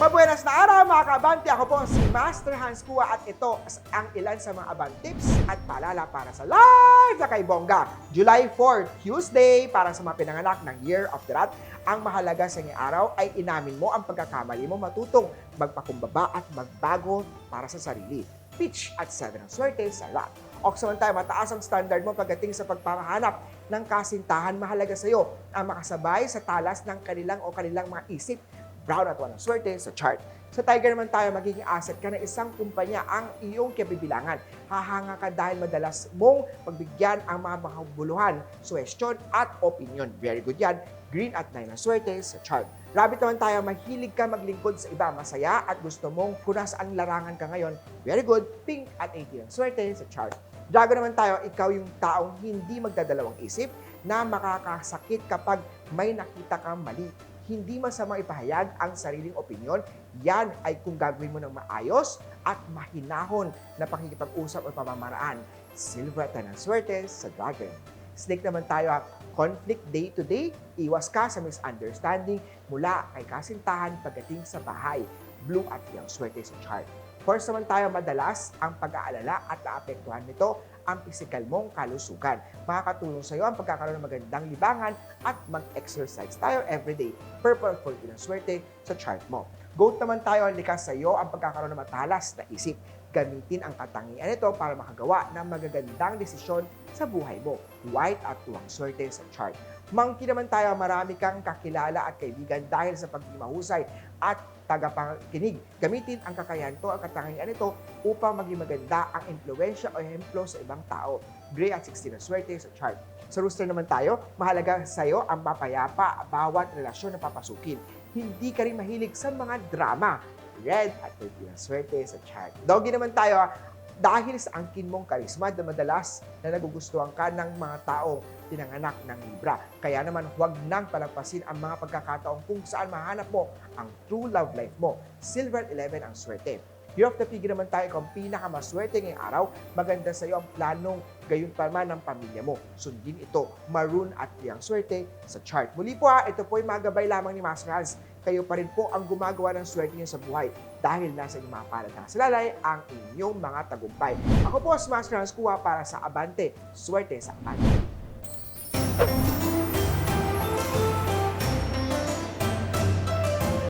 Mabuenas na araw mga kaabante! Ako po si Master Hans Kua at ito ang ilan sa mga abang tips at paalala para sa live na kay Bongga. July 4, Tuesday, para sa mga pinanganak ng Year of the Rat. Ang mahalaga sa ngayong araw ay inamin mo ang pagkakamali mo matutong magpakumbaba at magbago para sa sarili. Pitch at 7 ang swerte sa rat. O tayo, mataas ang standard mo pagdating sa pagpapahanap ng kasintahan. Mahalaga sa iyo ang makasabay sa talas ng kanilang o kanilang mga isip brown at walang swerte sa chart. Sa Tiger naman tayo, magiging asset ka ng isang kumpanya ang iyong kabibilangan. Hahanga ka dahil madalas mong pagbigyan ang mga makabuluhan, suwestyon at opinion. Very good yan. Green at nine ang swerte sa chart. Rabbit naman tayo, mahilig ka maglingkod sa iba, masaya at gusto mong kung nasaan larangan ka ngayon. Very good. Pink at 18 ang swerte sa chart. Dragon naman tayo, ikaw yung taong hindi magdadalawang isip na makakasakit kapag may nakita kang mali hindi masamang ipahayag ang sariling opinyon. Yan ay kung gagawin mo ng maayos at mahinahon na pakikipag-usap o pamamaraan. Silver at ng swerte sa dragon. Snake naman tayo, ha? conflict day to day, iwas ka sa misunderstanding mula kay kasintahan pagdating sa bahay. Blue at yung swerte sa chart. First naman tayo, madalas ang pag-aalala at naapektuhan nito ang physical mong kalusugan. Makakatulong sa iyo ang pagkakaroon ng magandang libangan at mag-exercise tayo everyday. Purple for ng swerte sa chart mo. Goat naman tayo, likas sa iyo ang pagkakaroon ng matalas na isip. Gamitin ang katangian nito para makagawa ng magagandang desisyon sa buhay mo. White at tuwang swerte sa chart. Monkey naman tayo, marami kang kakilala at kaibigan dahil sa pagiging mahusay at tagapakinig. Gamitin ang kakayahan to, ang katangian nito upang maging maganda ang impluensya o hemplo sa ibang tao. Gray at 16 na swerte sa chart. Sa rooster naman tayo, mahalaga sa iyo ang mapayapa bawat relasyon na papasukin. Hindi ka rin mahilig sa mga drama. Red at 13 na swerte sa chart. Doggy naman tayo, dahil sa angkin mong karisma na madalas na nagugustuhan ka ng mga taong tinanganak ng Libra. Kaya naman huwag nang palagpasin ang mga pagkakataong kung saan mahanap mo ang true love life mo. Silver at 11 ang swerte. Year of the Pig naman tayo kung pinakamaswerte ngayong araw, maganda sa iyo ang planong gayon pa man ng pamilya mo. Sundin ito, maroon at liyang swerte sa chart. Muli po ha, ito po ay magabay lamang ni Master Hans. Kayo pa rin po ang gumagawa ng swerte niyo sa buhay dahil nasa inyong mga palad ng salalay ang inyong mga tagumpay. Ako po si Master Hans Kuha para sa Abante. Swerte sa Abante.